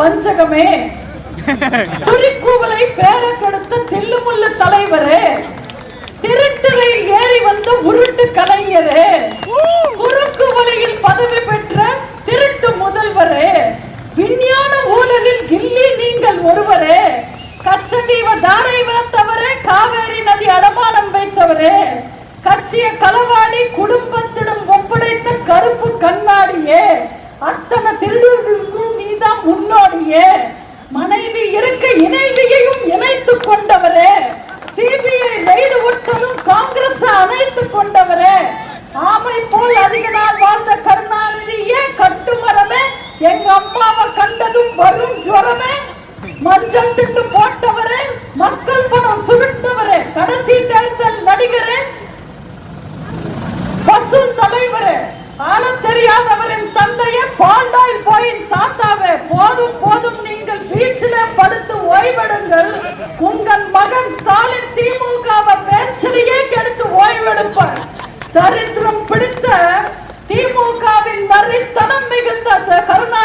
வஞ்சகமே. குறிக்கூவலை பேர கொடுத்த தில்லுமுள்ள தலைவரே. திருட்டுறையில் ஏறி வந்த உருட்டு கலைஞரே. குறுக்கு வழியில் பதவி பெற்ற திருட்டு முதல்வரே. விஞ்ஞான ஊழலில் கில்லி நீங்கள் ஒருவரே. கச்சதீவ தாரை வார்த்தவரே காவேரி நதி அடமானம் வைத்தவரே. கட்சிய களவாடி குடும்பத்திடம் ஒப்படைத்த கருப்பு கண்ணாடியே. அத்தனை திருடு அணைத்துக் கொண்டவரே சிபிஐ ரைடு ஒட்டலும் காங்கிரஸ் அணைத்துக் கொண்டவரே ஆமை போல் அதிக நாள் வாழ்ந்த கருணாநிதியே கட்டுமரமே? எங்க அம்மாவை கண்டதும் வரும் ஜுவரமே. மஞ்சள் திட்டு போட்டவரே மக்கள் பணம் சுருட்டவரே கடைசி தேர்தல் நடிகரே. பசு தலைவரே ஆன தெரியாதவரின் தந்தையே பாண்டாய் உங்கள் மகன் ஸ்டாலின் திமுகவை பேச்சலையே கெடுத்து ஓய்வெடுப்பார் தரித்திரம் பிடித்த திமுகவின் நரித்தனம் மிகுந்த கருணா